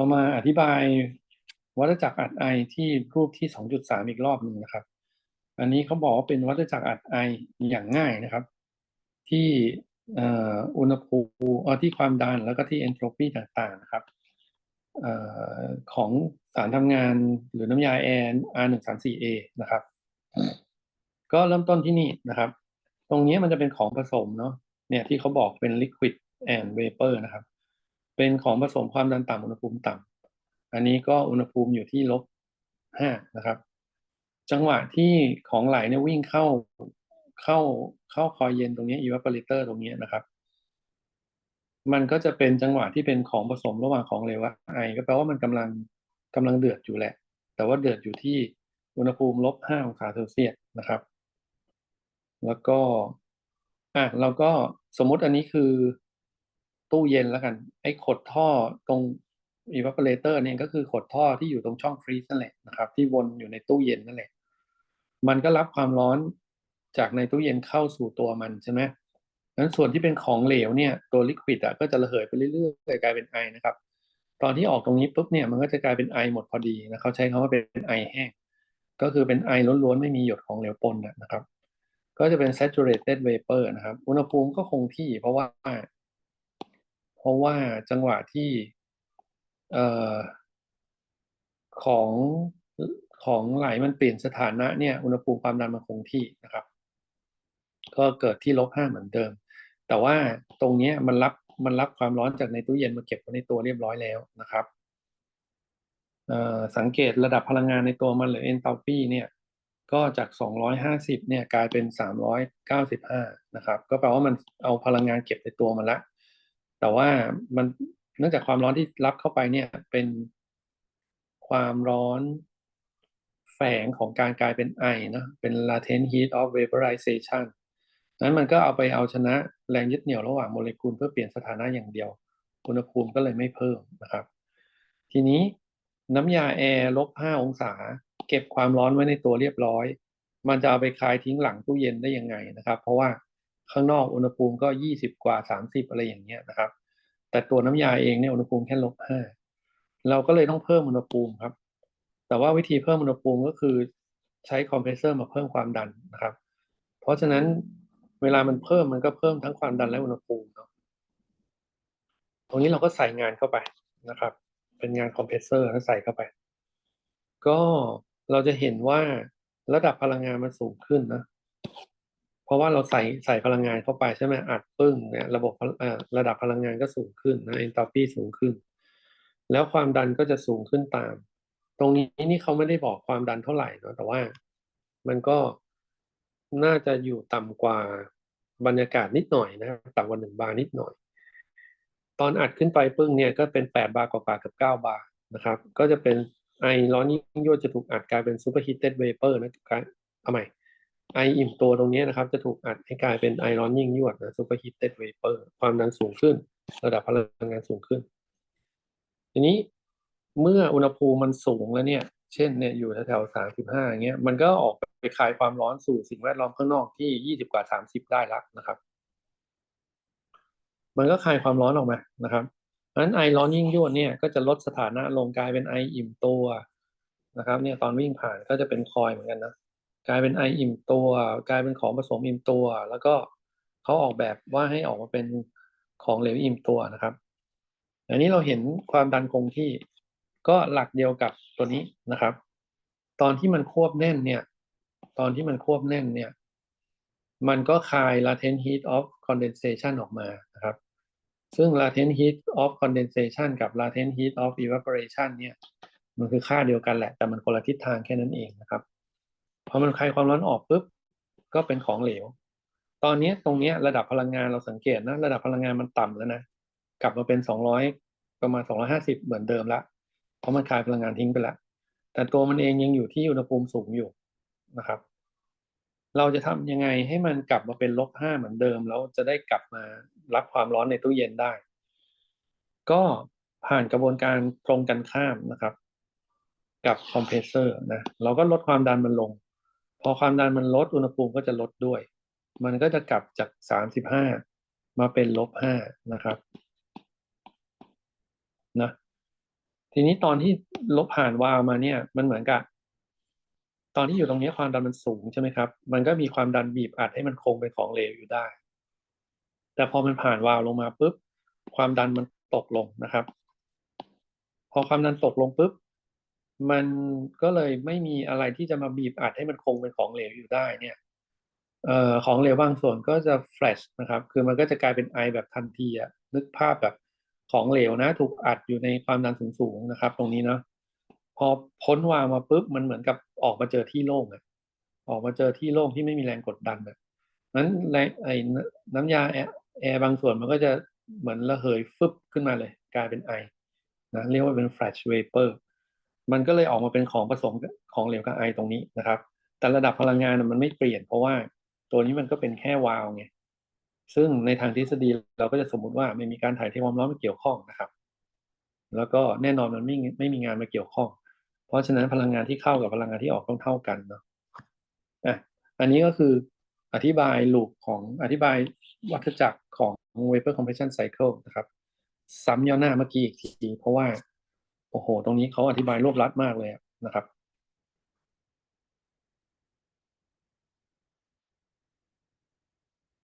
เรามาอธิบายวัฏจักรอัดไอที่รูปที่ 2.3 อีกรอบหนึ่งนะครับ อันนี้เขาบอกว่าเป็นวัฏจักรอัดไออย่างง่ายนะครับ ที่อุณหภูมิที่ความดันแล้วก็ที่เอนโทรปีต่างๆนะครับอของสารทำงานหรือน้ำยาแอร์ R134A นะครับ ก็เริ่มต้นที่นี่นะครับ ตรงนี้มันจะเป็นของผสมเนาะเนี่ยที่เขาบอกเป็น liquid and vapor นะครับ เป็นของผสมความดันต่ำอุณหภูมิต่ำอันนี้ก็อุณหภูมิอยู่ที่ลบห้านะครับ จังหวะที่ของไหลเนี่ยวิ่งเข้าเข้าเข้าคอยเย็นตรงนี้ evaporator ตรงนี้นะครับ มันก็จะเป็นจังหวะที่เป็นของผสมระหว่างของเหลวไอก็แปลว่ามันกำลังกำลังเดือดอยู่แหละ แต่ว่าเดือดอยู่ที่อุณหภูมิลบห้าองศาเซลเซียสนะครับ แล้วก็อะเราก็สมมติอันนี้คือ ตู้เย็นแล้วกัน ไอ้ขดท่อตรง evaporator เนี่ยก็คือขดท่อที่อยู่ตรงช่องฟรีซนั่นแหละนะครับ ที่วนอยู่ในตู้เย็นนั่นแหละ มันก็รับความร้อนจากในตู้เย็นเข้าสู่ตัวมันใช่ไหมนั้นส่วนที่เป็นของเหลวเนี่ยตัวลิควิดอะก็จะระเหยไปเรื่อยๆกลายเป็นไอนะครับ ตอนที่ออกตรงนี้ปุ๊บเนี่ยมันก็จะกลายเป็นไอหมดพอดีนะเขาใช้คำว่าเป็นไอแห้ง ก็คือเป็นไอล้วนๆ ไม่มีหยดของเหลวปนนะครับ ก็จะเป็น saturated vapor นะครับ อุณหภูมิก็คงที่เพราะว่า เพราะว่าจังหวะที่เอ่อของของไหลมันเปลี่ยนสถานะเนี่ยอุณหภูมิความดันมันคงที่นะครับ ก็เกิดที่ลบห้าเหมือนเดิม แต่ว่าตรงนี้มันรับมันรับความร้อนจากในตู้เย็นมาเก็บไว้ในตัวเรียบร้อยแล้วนะครับสังเกตระดับพลังงานในตัวมันหรือ enthalpy เนี่ยก็จาก 250เนี่ยกลายเป็น 395 นะครับ ก็แปลว่ามันเอาพลังงานเก็บในตัวมันละ แต่ว่ามันเนื่องจากความร้อนที่รับเข้าไปเนี่ยเป็นความร้อนแฝงของการกลายเป็นไอนะเป็น latent heat of vaporization นั้นมันก็เอาไปเอาชนะแรงยึดเหนี่ยวระหว่างโมเลกุลเพื่อเปลี่ยนสถานะอย่างเดียว อุณหภูมิก็เลยไม่เพิ่มนะครับ ทีนี้น้ำยาแอร์ลบห้าองศา เก็บความร้อนไว้ในตัวเรียบร้อย มันจะเอาไปคลายทิ้งหลังตู้เย็นได้ยังไงนะครับ เพราะว่า ข้างนอกอุณหภูมิก็ยี่สิบกว่าสามสิบอะไรอย่างเงี้ยนะครับ แต่ตัวน้ำยาเองเนี่ยอุณหภูมิแค่ลบห้าเราก็เลยต้องเพิ่มอุณหภูมิครับ แต่ว่าวิธีเพิ่มอุณหภูมิก็คือใช้คอมเพรสเซอร์มาเพิ่มความดันนะครับ เพราะฉะนั้นเวลามันเพิ่มมันก็เพิ่มทั้งความดันและอุณหภูมิเนาะตรงนี้เราก็ใส่งานเข้าไปนะครับ เป็นงานคอมเพรสเซอร์แล้วใส่เข้าไป ก็เราจะเห็นว่าระดับพลังงานมันสูงขึ้นนะ เพราะว่าเราใส่ใส่พลังงานเข้าไปใช่ไหมอัดปึ้งเนี่ยระบบระดับพลังงานก็สูงขึ้นนะเอนทาปีสูงขึ้น แล้วความดันก็จะสูงขึ้นตาม ตรงนี้นี่เขาไม่ได้บอกความดันเท่าไหร่เนาะแต่ว่ามันก็น่าจะอยู่ต่ำกว่าบรรยากาศนิดหน่อยนะต่ำกว่าหนึ่งบาร์นิดหน่อย ตอนอัดขึ้นไปปึ้งเนี่ยก็เป็นแปดบาร์กว่ากับเก้าบาร์นะครับ ก็จะเป็นไอร้อนยิ่งยวดจะถูกอัดกลายเป็นซูเปอร์ฮีเต็ดเวเปอร์นะการเอาใหม่ ไออิ่มตัวตรงนี้นะครับ จะถูกอัดให้กลายเป็นไอร้อนยิ่งยวดนะซูเปอร์ฮีทเต็ดเวเปอร์ความดันสูงขึ้น ระดับพลังงานสูงขึ้น ทีนี้เมื่ออุณหภูมิมันสูงแล้วเนี่ย เช่นเนี่ยอยู่แถวๆสามสิบห้าอย่างเงี้ยมันก็ออกไปคลายความร้อนสู่สิ่งแวดล้อมข้างนอกที่ยี่สิบกว่าสามสิบได้ละนะครับ มันก็คลายความร้อนออกมานะครับเพราะฉะนั้นไอร้อนยิ่งยวดเนี่ยก็จะลดสถานะลงกลายเป็นไออิ่มตัวนะครับ เนี่ยตอนวิ่งผ่านก็จะเป็นคอยเหมือนกันนะ กลายเป็นไออิ่มตัว กลายเป็นของผสมอิ่มตัว แล้วก็เขาออกแบบว่าให้ออกมาเป็นของเหลวอิ่มตัวนะครับ อันนี้เราเห็นความดันคงที่ก็หลักเดียวกับตัวนี้นะครับ ตอนที่มันควบแน่นเนี่ย ตอนที่มันควบแน่นเนี่ย มันก็คาย latent heat of condensation ออกมานะครับ ซึ่ง latent heat of condensation กับ latent heat of evaporation เนี่ย มันคือค่าเดียวกันแหละ แต่มันคนละทิศทางแค่นั้นเองนะครับ พอมันคลายความร้อนออกปุ๊บก็เป็นของเหลว ตอนนี้ตรงนี้ระดับพลังงานเราสังเกตนะ ระดับพลังงานมันต่ำแล้วนะ กลับมาเป็น200ประมาณ250เหมือนเดิมละเพราะมันคลายพลังงานทิ้งไปล้วแต่ตัวมันเองยังอยู่ที่อุณหภูมิสูงอยู่นะครับ เราจะทำยังไงให้มันกลับมาเป็นลบห้าเหมือนเดิม แล้วจะได้กลับมารับความร้อนในตู้เย็นได้ ก็ผ่านกระบวนการตรงกันข้ามนะครับ กับคอมเพรสเซอร์นะเราก็ลดความดันมันลง พอความดันมันลดอุณหภูมิก็จะลดด้วย มันก็จะกลับจากสามสิบห้ามาเป็นลบห้านะครับนะทีนี้ตอนที่ลบผ่านวาล์วมาเนี่ย มันเหมือนกับ ตอนที่อยู่ตรงนี้ความดันมันสูงใช่ไหมครับ มันก็มีความดันบีบอัดให้มันคงเป็นของเหลวอยู่ได้ แต่พอมันผ่านวาล์วลงมาปุ๊บความดันมันตกลงนะครับ พอความดันตกลงปุ๊บ มันก็เลยไม่มีอะไรที่จะมาบีบอัดให้มันคงเป็นของเหลวอยู่ได้เนี่ยเอ่อของเหลวบางส่วนก็จะแฟลชนะครับ คือมันก็จะกลายเป็นไอแบบทันทีอะนึกภาพแบบของเหลวนะ ถูกอัดอยู่ในความดันสูงๆนะครับ ตรงนี้เนาะพอพ้นวาล์วมาปุ๊บมันเหมือนกับออกมาเจอที่โล่งอะออกมาเจอที่โล่งที่ไม่มีแรงกดดันอะนั้นแรงไอ้น้ำยาแอร์แอร์บางส่วนมันก็จะเหมือนระเหยฟึบขึ้นมาเลย กลายเป็นไอนะเรียกว่าเป็น flash vapor มันก็เลยออกมาเป็นของผสมของเหลวกับไอตรงนี้นะครับ แต่ระดับพลังงานมันไม่เปลี่ยน เพราะว่าตัวนี้มันก็เป็นแค่วาล์วไงซึ่งในทางทฤษฎีเราก็จะสมมุติว่าไม่มีการถ่ายเทความร้อนมาเกี่ยวข้องนะครับ แล้วก็แน่นอนมันไม่ไม่มีงานมาเกี่ยวข้อง เพราะฉะนั้นพลังงานที่เข้ากับพลังงานที่ออกต้องเท่ากันเนาะอะอันนี้ก็คืออธิบายลูปของอธิบายวัฏจักรของ vapor compression cycle นะครับ ซ้ำย่อหน้าเมื่อกี้อีกทีเพราะว่า โอ้โห ตรงนี้เขาอธิบายรวบรัดมากเลยนะครับ